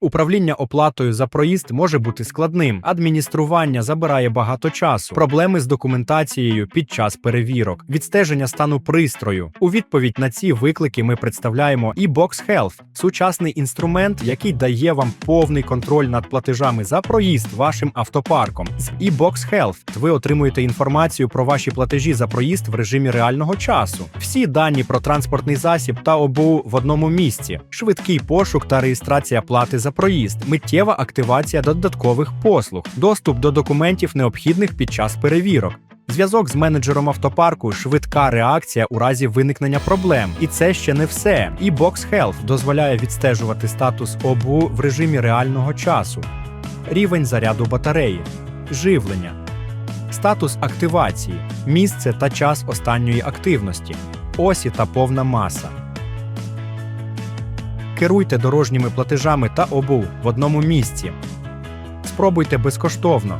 Управління оплатою за проїзд може бути складним. Адміністрування забирає багато часу, проблеми з документацією під час перевірок, відстеження стану пристрою. У відповідь на ці виклики ми представляємо eBox Health – сучасний інструмент, який дає вам повний контроль над платежами за проїзд вашим автопарком. З eBox Health ви отримуєте інформацію про ваші платежі за проїзд в режимі реального часу. Всі дані про транспортний засіб та ОБУ в одному місці, швидкий пошук та реєстрація плати за проїзд, миттєва активація додаткових послуг, доступ до документів, необхідних під час перевірок. Зв'язок з менеджером автопарку, швидка реакція у разі виникнення проблем. І це ще не все. І Box Health дозволяє відстежувати статус ОБУ в режимі реального часу, рівень заряду батареї, живлення, статус активації, місце та час останньої активності, осі та повна маса. Керуйте дорожніми платежами та ОБУ в одному місці. Спробуйте безкоштовно